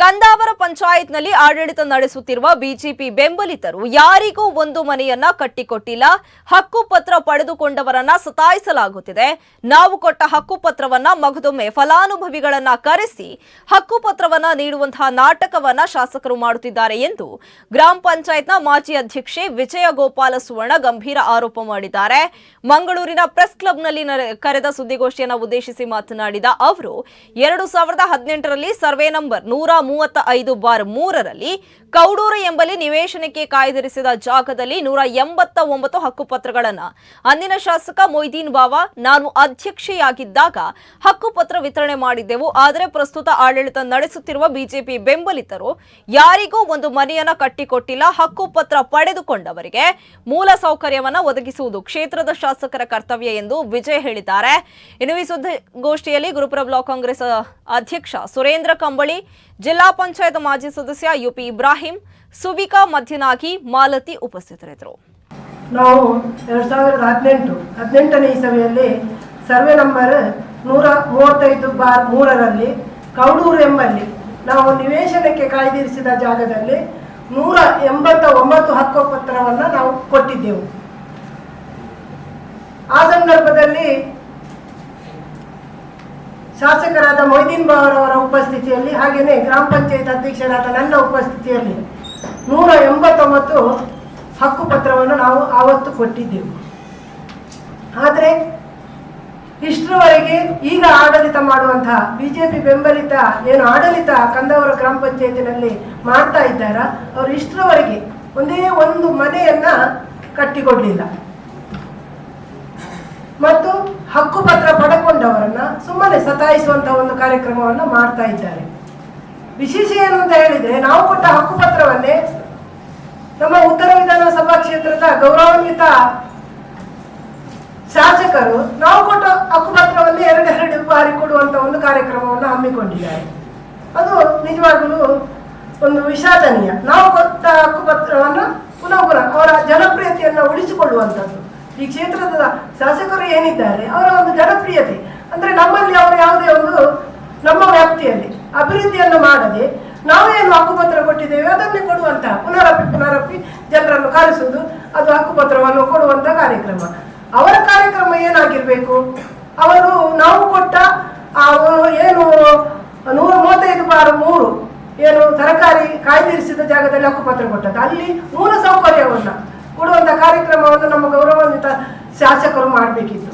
ಕಂದಾವರ ಪಂಚಾಯತ್ನಲ್ಲಿ ಆಡಳಿತ ನಡೆಸುತ್ತಿರುವ ಬಿಜೆಪಿ ಬೆಂಬಲಿತರು ಯಾರಿಗೂ ಒಂದು ಮನೆಯನ್ನ ಕಟ್ಟಿಕೊಟ್ಟಿಲ್ಲ. ಹಕ್ಕುಪತ್ರ ಪಡೆದುಕೊಂಡವರನ್ನ ಸತಾಯಿಸಲಾಗುತ್ತಿದೆ. ನಾವು ಕೊಟ್ಟ ಹಕ್ಕುಪತ್ರವನ್ನ ಮಗದೊಮ್ಮೆ ಫಲಾನುಭವಿಗಳನ್ನ ಕರೆಸಿ ಹಕ್ಕುಪತ್ರವನ್ನ ನೀಡುವಂತಹ ನಾಟಕವನ್ನ ಶಾಸಕರು ಮಾಡುತ್ತಿದ್ದಾರೆ ಎಂದು ಗ್ರಾಮ ಪಂಚಾಯತ್ನ ಮಾಜಿ ಅಧ್ಯಕ್ಷೆ ವಿಜಯ ಗೋಪಾಲ ಸುವರ್ಣ ಗಂಭೀರ ಆರೋಪ ಮಾಡಿದ್ದಾರೆ. ಮಂಗಳೂರಿನ ಪ್ರೆಸ್ ಕ್ಲಬ್ನಲ್ಲಿ ಕರೆದ ಸುದ್ದಿಗೋಷ್ಠಿಯನ್ನು ಉದ್ದೇಶಿಸಿ ಮಾತನಾಡಿದ ಅವರು, ಎರಡು ಸಾವಿರದ ಹದಿನೆಂಟರಲ್ಲಿ ಸರ್ವೆ ನಂಬರ್ ನೂರ ಮೂವತ್ತ ಐದು ಬಾರ್ ಮೂರರಲ್ಲಿ ಕೌಡೂರು ಎಂಬಲ್ಲಿ ನಿವೇಶನಕ್ಕೆ ಕಾಯ್ದಿರಿಸಿದ ಜಾಗದಲ್ಲಿ ನೂರ ಎಂಬತ್ತ ಒಂಬತ್ತು ಹಕ್ಕುಪತ್ರಗಳನ್ನು. ಅಂದಿನ ಶಾಸಕ ಮೊಯ್ದೀನ್ ಬಾವಾ, ನಾನು ಅಧ್ಯಕ್ಷೆಯಾಗಿದ್ದಾಗ ಹಕ್ಕುಪತ್ರ ವಿತರಣೆ ಮಾಡಿದ್ದೆವು. ಆದರೆ ಪ್ರಸ್ತುತ ಆಡಳಿತ ನಡೆಸುತ್ತಿರುವ ಬಿಜೆಪಿ ಬೆಂಬಲಿತರು ಯಾರಿಗೂ ಒಂದು ಮನೆಯನ್ನು ಕಟ್ಟಿಕೊಟ್ಟಿಲ್ಲ. ಹಕ್ಕುಪತ್ರ ಪಡೆದುಕೊಂಡವರಿಗೆ ಮೂಲ ಸೌಕರ್ಯವನ್ನು ಒದಗಿಸುವುದು ಕ್ಷೇತ್ರದ ಶಾಸಕರ ಕರ್ತವ್ಯ ಎಂದು ವಿಜಯ್ ಹೇಳಿದ್ದಾರೆ. ಇನ್ನು ಈ ಸುದ್ದಿಗೋಷ್ಠಿಯಲ್ಲಿ ಗುರುಪುರ ಬ್ಲಾಕ್ ಕಾಂಗ್ರೆಸ್ ಅಧ್ಯಕ್ಷ ಸುರೇಂದ್ರ ಕಂಬಳಿ ಜಿಲ್ಲಾ ಪಂಚಾಯತ್ ಮಾಜಿ ಸದಸ್ಯ ಯುಪಿ ಇಬ್ರಾಹಿಂ, ಸುವಿಕಾ ಮಧ್ಯನಾಗಿ ಮಾಲತಿ ಉಪಸ್ಥಿತರಿದ್ದರು. ನಾವು ಎರಡು ಸಾವಿರದ ಹದಿನೆಂಟು, ಹದಿನೆಂಟನೇ ಇಸವಿಯಲ್ಲಿ ಸರ್ವೆ ನಂಬರ್ ನೂರ ಮೂವತ್ತೈದು ಬಾರ್ ಮೂರರಲ್ಲಿ ಕೌಡೂರು ಎಂಬಲ್ಲಿ ನಾವು ನಿವೇಶನಕ್ಕೆ ಕಾಯ್ದಿರಿಸಿದ ಜಾಗದಲ್ಲಿ ನೂರ ಎಂಬತ್ತ ಒಂಬತ್ತು ಹಕ್ಕುಪತ್ರವನ್ನು ನಾವು ಕೊಟ್ಟಿದ್ದೆವು. ಆ ಸಂದರ್ಭದಲ್ಲಿ ಶಾಸಕರಾದ ಮೊಯ್ದೀನ್ ಬಾವರವರ ಉಪಸ್ಥಿತಿಯಲ್ಲಿ ಹಾಗೆಯೇ ಗ್ರಾಮ ಪಂಚಾಯತ್ ಅಧ್ಯಕ್ಷರಾದ ನನ್ನ ಉಪಸ್ಥಿತಿಯಲ್ಲಿ ನೂರ ಎಂಬತ್ತೊಂಬತ್ತು ಹಕ್ಕುಪತ್ರವನ್ನು ನಾವು ಆವತ್ತು ಕೊಟ್ಟಿದ್ದೆವು. ಆದರೆ ಇಷ್ಟರವರೆಗೆ ಈಗ ಆಡಳಿತ ಮಾಡುವಂತಹ ಬಿಜೆಪಿ ಬೆಂಬಲಿತ, ಏನು ಆಡಳಿತ ಕಂದಾವರ ಗ್ರಾಮ ಪಂಚಾಯತಿನಲ್ಲಿ ಮಾಡ್ತಾ ಇದ್ದಾರ, ಅವರು ಇಷ್ಟರವರೆಗೆ ಒಂದೇ ಒಂದು ಮನೆಯನ್ನ ಕಟ್ಟಿಕೊಡ್ಲಿಲ್ಲ. ಮತ್ತು ಹಕ್ಕುಪತ್ರ ಪಡೆಕೊಂಡವರನ್ನ ಸುಮ್ಮನೆ ಸತಾಯಿಸುವಂತ ಒಂದು ಕಾರ್ಯಕ್ರಮವನ್ನು ಮಾಡ್ತಾ ಇದ್ದಾರೆ. ವಿಶೇಷ ಏನು ಅಂತ ಹೇಳಿದ್ರೆ, ನಾವು ಕೊಟ್ಟ ಹಕ್ಕುಪತ್ರವನ್ನೇ ನಮ್ಮ ಉತ್ತರ ವಿಧಾನಸಭಾ ಕ್ಷೇತ್ರದ ಗೌರವಾನ್ವಿತ ಶಾಸಕರು ನಾವು ಕೊಟ್ಟ ಎರಡು ಎರಡು ಬಾರಿ ಕೊಡುವಂತ ಒಂದು ಕಾರ್ಯಕ್ರಮವನ್ನು ಹಮ್ಮಿಕೊಂಡಿದ್ದಾರೆ. ಅದು ನಿಜವಾಗಲೂ ಒಂದು ವಿಷಾದನೀಯ. ನಾವು ಕೊಟ್ಟ ಹಕ್ಕುಪತ್ರವನ್ನು ಪುನಃ ಪುನಃ ಅವರ ಜನಪ್ರಿಯತೆಯನ್ನು ಉಳಿಸಿಕೊಳ್ಳುವಂಥದ್ದು ಈ ಕ್ಷೇತ್ರದ ಶಾಸಕರು ಏನಿದ್ದಾರೆ, ಅವರ ಒಂದು ಜನಪ್ರಿಯತೆ. ಅಂದ್ರೆ ನಮ್ಮಲ್ಲಿ ಅವರು ಯಾವುದೇ ಒಂದು, ನಮ್ಮ ವ್ಯಾಪ್ತಿಯಲ್ಲಿ ಅಭಿವೃದ್ಧಿಯನ್ನು ಮಾಡದೆ ನಾವೇನು ಹಕ್ಕುಪತ್ರ ಕೊಟ್ಟಿದ್ದೇವೆ, ಅದನ್ನೇ ಕೊಡುವಂತಹ ಪುನರಪಿ ಪುನರಪಿ ಜನರನ್ನು ಕರೆಸುವುದು ಅದು ಹಕ್ಕುಪತ್ರವನ್ನು ಕೊಡುವಂತ ಕಾರ್ಯಕ್ರಮ. ಅವರ ಕಾರ್ಯಕ್ರಮ ಏನಾಗಿರ್ಬೇಕು? ಅವರು ನಾವು ಕೊಟ್ಟ ಆ ಒಂದು ಏನು, ನೂರ ಮೂವತ್ತೈದು ಬಾರ್ ಮೂರು ಏನು ಸರ್ಕಾರಿ ಕಾಯ್ದಿರಿಸಿದ ಜಾಗದಲ್ಲಿ ಹಕ್ಕುಪತ್ರ ಕೊಟ್ಟದ್ದು. ಅಲ್ಲಿ ಮೂಲ ಸೌಕರ್ಯವನ್ನ ಕೊಡುವಂತ ಕಾರ್ಯಕ್ರಮವನ್ನು ನಮ್ಮ ಗೌರವಾನ್ವಿತ ಶಾಸಕರು ಮಾಡಬೇಕಿತ್ತು.